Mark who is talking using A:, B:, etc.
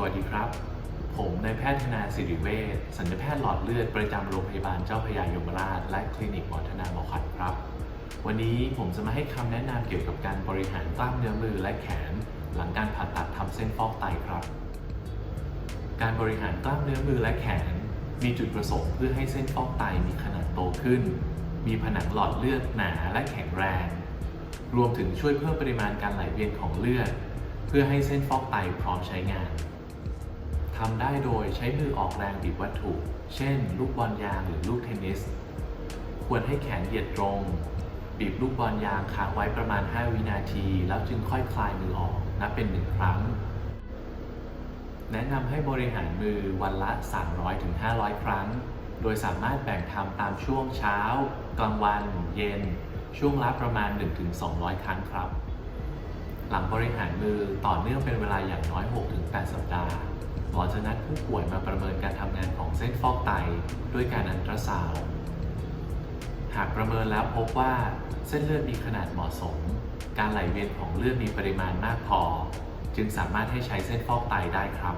A: สวัสดีครับ ผมในแพทย์ธนาสิริเวชสัญญแพทย์หลอดเลือดประจำโรงพยาบาลเจ้าพระยายมราช และคลินิกหมอธนาหมอขัดครับ วันนี้ผมจะมาให้คำแนะนำเกี่ยวกับการบริหารกล้ามเนื้อมือและแขน หลังการผ่าตัดทำเส้นฟอกไตครับ การบริหารกล้ามเนื้อมือและแขน มีจุดประสงค์เพื่อให้เส้นฟอกไตมีขนาดโตขึ้น มีผนังหลอดเลือดหนาและแข็งแรง รวมถึงช่วยเพิ่มปริมาณการไหลเวียนของเลือด เพื่อให้เส้นฟอกไตพร้อมใช้งาน ทำได้โดยใช้มือออกแรงบีบวัตถุ เช่น ลูกบอลยางหรือลูกเทนนิส ควรให้แขนเหยียดตรง บีบลูกบอลยางค้างไว้ประมาณ 5 วินาที แล้วจึงค่อยคลายมือออก นับเป็นหนึ่งครั้ง แนะนำให้บริหารมือวันละ 300-500 ครั้ง โดยสามารถแบ่งทำตามช่วงเช้า กลางวัน เย็น ช่วงละประมาณ 1-200 ครั้งครับ หลังบริหารมือต่อเนื่องเป็นเวลาอย่างน้อย 6-8 สัปดาห์ หมอจะนัดผู้ป่วยมาประเมินการทำงานของเส้นฟอกไต ด้วยการอันตราซาวด์หากประเมินแล้วพบว่าเส้นเลือดมีขนาดเหมาะสม การไหลเวียนของเลือดมีปริมาณมากพอ จึงสามารถให้ใช้เส้นฟอกไตได้ครับ